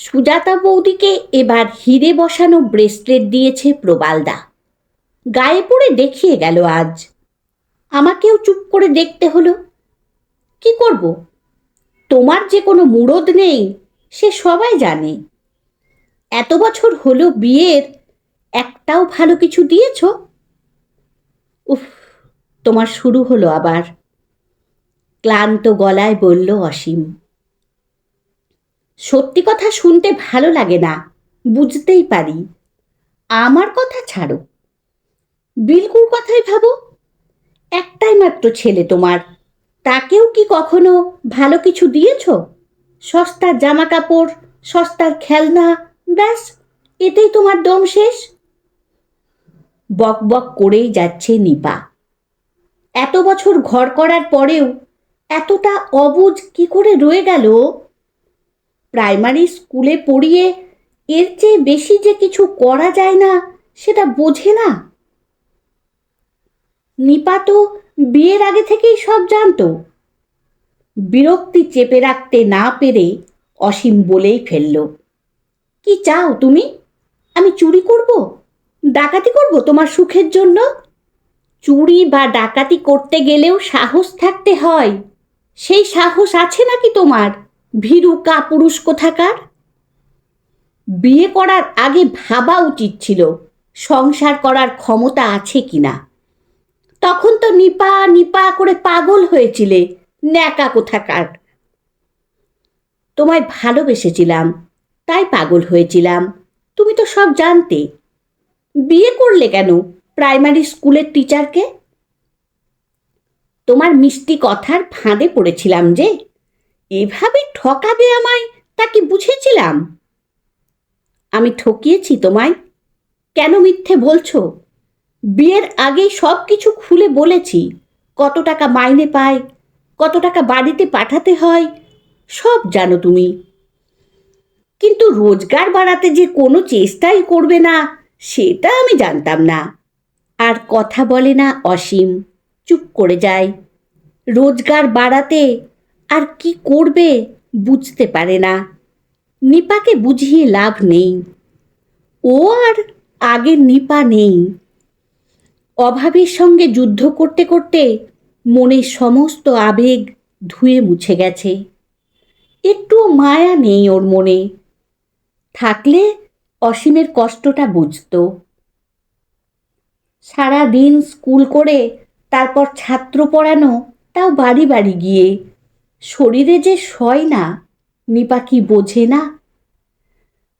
সুজাতা বৌদিকে এবার হিরে বসানো ব্রেসলেট দিয়েছে প্রবালদা। গায়ে পড়ে দেখিয়ে গেল আজ। আমাকেও চুপ করে দেখতে হলো। কি করব? তোমার যে কোনো মুরদ নেই, সে সবাই জানে। এত বছর হলো বিয়ের, একটাও ভালো কিছু দিয়েছ? উফ, তোমার শুরু হলো আবার। ক্লান্ত গলায় বলল অসীম। সত্যি কথা শুনতে ভালো লাগে না, বুঝতেই পারি। আমার কথা ছাড়ো। বিলকুল কথাই ভাবো, একটাই মাত্র ছেলে তোমার, তাকেও কি কখনো ভালো কিছু দিয়েছ? সস্তার জামা কাপড় সস্তার খেলনা, ব্যাস, এতেই তোমার দম শেষ? বক বক করেই যাচ্ছে নিপা। এত বছর ঘর করার পরেও এতটা অবুজ কি করে রয়ে গেল? প্রাইমারি স্কুলে পড়িয়ে এর চেয়ে বেশি যে কিছু করা যায় না, সেটা বোঝে না। নিপা তো বিয়ের আগে থেকেই সব জানতো। বিরক্তি চেপে রাখতে না পেরে অসীম বলেই ফেলল, কি চাও তুমি? আমি চুরি করব? ডাকাতি করব তোমার সুখের জন্য? চুরি বা ডাকাতি করতে গেলেও সাহস থাকতে হয়। সেই সাহস আছে নাকি তোমার? ভীরু কাপুরুষ কোথাকার? বিয়ে করার আগে ভাবা উচিত ছিল, সংসার করার ক্ষমতা আছে কিনা। তখন তো নিপা নিপা করে পাগল হয়েছিলে, ন্যাকা কোথাকার। তোমায় ভালোবেসেছিলাম, তাই পাগল হয়েছিলাম, তুমি তো সব জানতে। বিয়ে করলে কেন প্রাইমারি স্কুলের টিচারকে? তোমার মিষ্টি কথার ফাঁদে পড়েছিলাম যে, এভাবে ঠকাবে আমায়? তা কি বুঝেছিলাম? আমি ঠকিয়েছি তোমায়। কেন মিথ্যে বলছো? বিয়ের আগেই সব কিছু খুলে বলেছি। কত টাকা মাইনে পায়, কত টাকা বাড়িতে পাঠাতে হয়, সব জানো তুমি। কিন্তু রোজগার বাড়াতে যে কোনো চেষ্টাই করবে না, সেটা আমি জানতাম না। আর কথা বলে না অসীম, চুপ করে যায়। রোজগার বাড়াতে আর কি করবে? বুঝতে পারে না। নিপাকে বুঝিয়ে লাভ নেই। ও আর আগের নিপা নেই। অভাবের সঙ্গে যুদ্ধ করতে করতে মনের সমস্ত আবেগ ধুয়ে মুছে গেছে। একটুও মায়া নেই ওর মনে। থাকলে অসীমের কষ্টটা বুঝত। সারা দিন স্কুল করে, তারপর ছাত্র পড়ানো, তাও বাড়ি বাড়ি গিয়ে শরীরে যে সয় না, নিপা কি বোঝে না?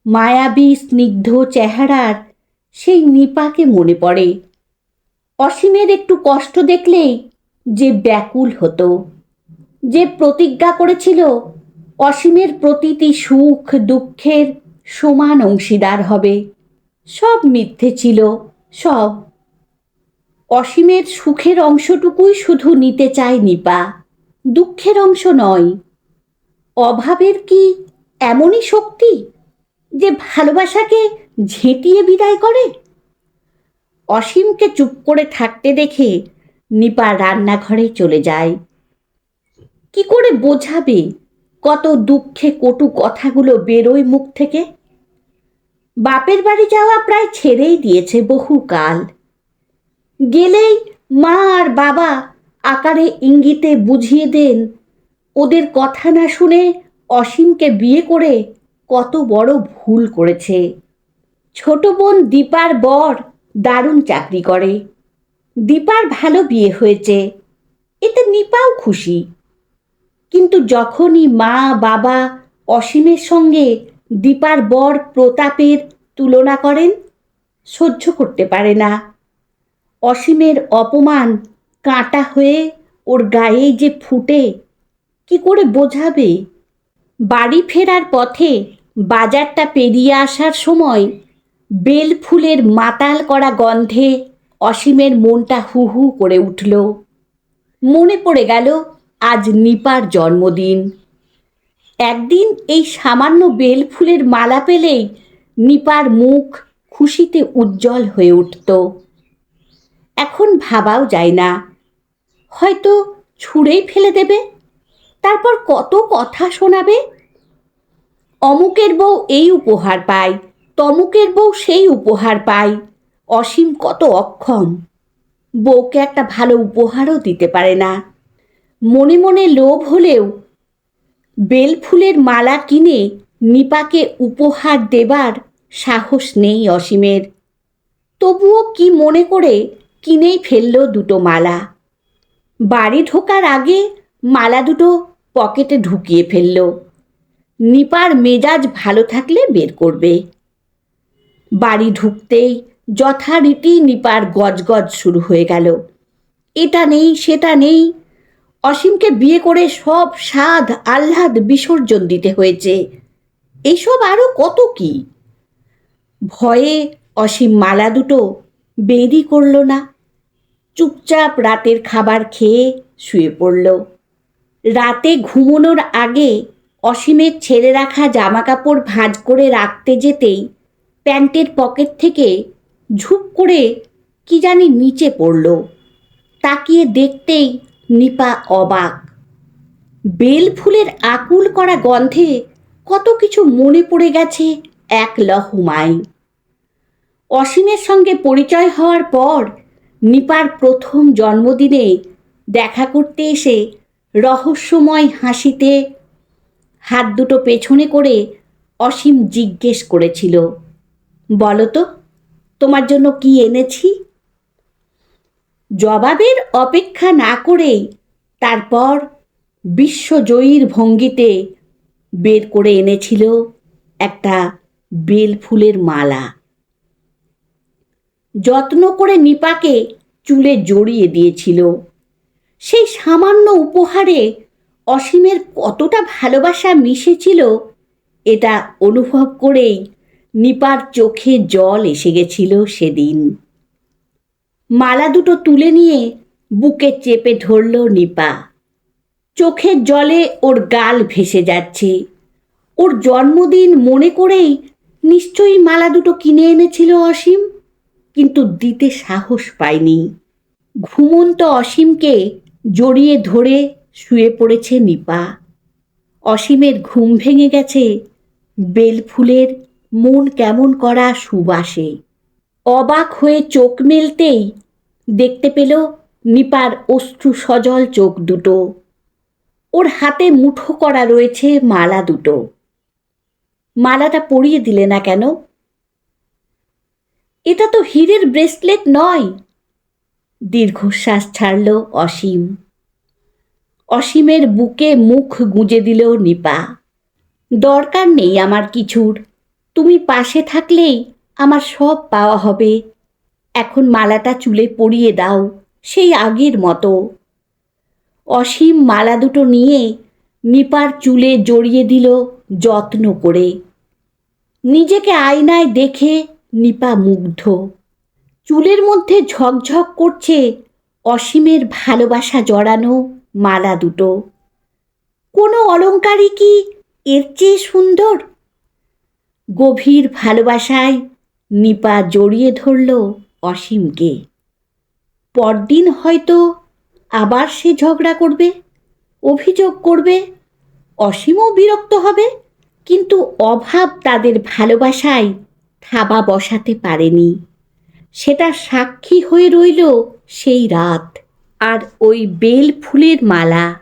মায়াবী স্নিগ্ধ চেহারার সেই নিপাকে মনে পড়ে। অসীমের একটু কষ্ট দেখলেই যে ব্যাকুল হতো। যে প্রতিজ্ঞা করেছিল, অসীমের প্রতিটি সুখ দুঃখের সমান অংশীদার হবে। সব মিথ্যে ছিল, সব। অসীমের সুখের অংশটুকুই শুধু নিতে চায় নিপা। দুঃখের অংশ নয়। অভাবের কি এমনই শক্তি যে ভালোবাসাকে ঝেঁটিয়ে বিদায় করে? অসীমকে চুপ করে থাকতে দেখে নিপা রান্নাঘরে চলে যায়। কি করে বোঝাবে কত দুঃখে কটু কথাগুলো বেরোয় মুখ থেকে? বাপের বাড়ি যাওয়া প্রায় ছেড়েই দিয়েছে বহুকাল। গেলেই মা আর বাবা আকারে ইঙ্গিতে বুঝিয়ে দেন, ওদের কথা না শুনে অসীমকে বিয়ে করে কত বড় ভুল করেছে। ছোট বোন দীপার বর দারুণ চাকরি করে। দীপার ভালো বিয়ে হয়েছে, এতে নিপাও খুশি। কিন্তু যখনই মা, বাবা অসীমের সঙ্গে দীপার বর প্রতাপের তুলনা করেন, সহ্য করতে পারে না। অসীমের অপমান কাঁটা হয়ে ওর গায়ে যে ফুটে, কি করে বোঝাবে? বাড়ি ফেরার পথে বাজারটা পেরিয়ে আসার সময় বেল ফুলের মাতাল করা গন্ধে অসীমের মনটা হু হু করে উঠল। মনে পড়ে গেল, আজ নিপার জন্মদিন। একদিন এই সামান্য বেল ফুলের মালা পেলেই নিপার মুখ খুশিতে উজ্জ্বল হয়ে উঠত। এখন ভাবাও যায় না হয়তো ছুঁড়েই ফেলে দেবে। তারপর কত কথা শোনাবে? অমুকের বউ এই উপহার পায়, তমুকের বউ সেই উপহার পায়। অসীম কত অক্ষম। বউকে একটা ভালো উপহারও দিতে পারে না। মনে মনে লোভ হলেও বেলফুলের মালা কিনে নিপাকে উপহার দেবার সাহস নেই অসীমের। তবুও কি মনে করে কিনেই ফেলল দুটো মালা। বাড়ি ঢোকার আগে মালা দুটো পকেটে ঢুকিয়ে ফেলল। নিপার মেজাজ ভালো থাকলে বের করবে। বাড়ি ঢুকতেই যথারীতি নিপার গজগজ শুরু হয়ে গেল। এটা নেই, সেটা নেই। অসীমকে বিয়ে করে সব স্বাদ আহ্লাদ বিসর্জন দিতে হয়েছে। এসব আরও কত কি? ভয়ে অসীম মালা দুটো বেরই করল না। চুপচাপ রাতের খাবার খেয়ে শুয়ে পড়ল। রাতে ঘুমোনোর আগে অসীমের ছেড়ে রাখা জামাকাপড় ভাঁজ করে রাখতে যেতেই প্যান্টের পকেট থেকে ঝুপ করে কি জানি নিচে পড়ল। তাকিয়ে দেখতেই নিপা অবাক। বেল ফুলের আকুল করা গন্ধে কত কিছু মনে পড়ে গেছে এক লহমায়। অসীমের সঙ্গে পরিচয় হওয়ার পর নিপার প্রথম জন্মদিনে দেখা করতে এসে রহস্যময় হাসিতে হাত দুটো পেছনে করে অসীম জিজ্ঞেস করেছিল বলো তো তোমার জন্য কি এনেছি? জবাবের অপেক্ষা না করেই তারপর বিশ্বজয়ীর ভঙ্গিতে বের করে এনেছিল একটা বেল ফুলের মালা। যত্ন করে নিপাকে চুলে জড়িয়ে দিয়েছিল। সেই সামান্য উপহারে অসীমের কতটা ভালোবাসা মিশেছিল, এটা অনুভব করেই নিপার চোখে জল এসে গেছিল সেদিন। মালা দুটো তুলে নিয়ে বুকে চেপে ধরল নিপা। চোখের জলে ওর গাল ভেসে যাচ্ছে। ওর জন্মদিন মনে করেই নিশ্চয়ই মালা দুটো কিনে এনেছিল অসীম। কিন্তু দিতে সাহস পায়নি ঘুমন্ত অসীমকে জড়িয়ে ধরে শুয়ে পড়েছে নিপা। অসীমের ঘুম ভেঙে গেছে, বেলফুলের মন কেমন করা সুবাসে। অবাক হয়ে চোখ মেলতেই দেখতে পেল নিপার অশ্রু সজল চোখ দুটো। ওর হাতে মুঠো করা রয়েছে মালা দুটো। মালাটা পরিয়ে দিলে না কেন? এটা তো হীরের ব্রেসলেট নয়। দীর্ঘশ্বাস ছাড়ল অসীম। অসীমের বুকে মুখ গুঁজে দিল নিপা। দরকার নেই আমার কিছুর। তুমি পাশে থাকলেই আমার সব পাওয়া হবে। এখন মালাটা চুলে পরিয়ে দাও, সেই আগের মতো। অসীম মালা দুটো নিয়ে নিপার চুলে জড়িয়ে দিল যত্ন করে। নিজেকে আয়নায় দেখে নিপা মুগ্ধ। চুলের মধ্যে ঝকঝক করছে অসীমের ভালোবাসা জড়ানো মালা দুটো। কোনো অলঙ্কারই কি এর চেয়ে সুন্দর? গভীর ভালোবাসায় নিপা জড়িয়ে ধরল অসীমকে। পরদিন হয়তো আবার সে ঝগড়া করবে, অভিযোগ করবে, অসীমও বিরক্ত হবে, কিন্তু অভাব তাদের ভালোবাসায় থাবা বসাতে পারেনি। সেটা সাক্ষী হয়ে রইল সেই রাত। আর ওই বেল ফুলের মালা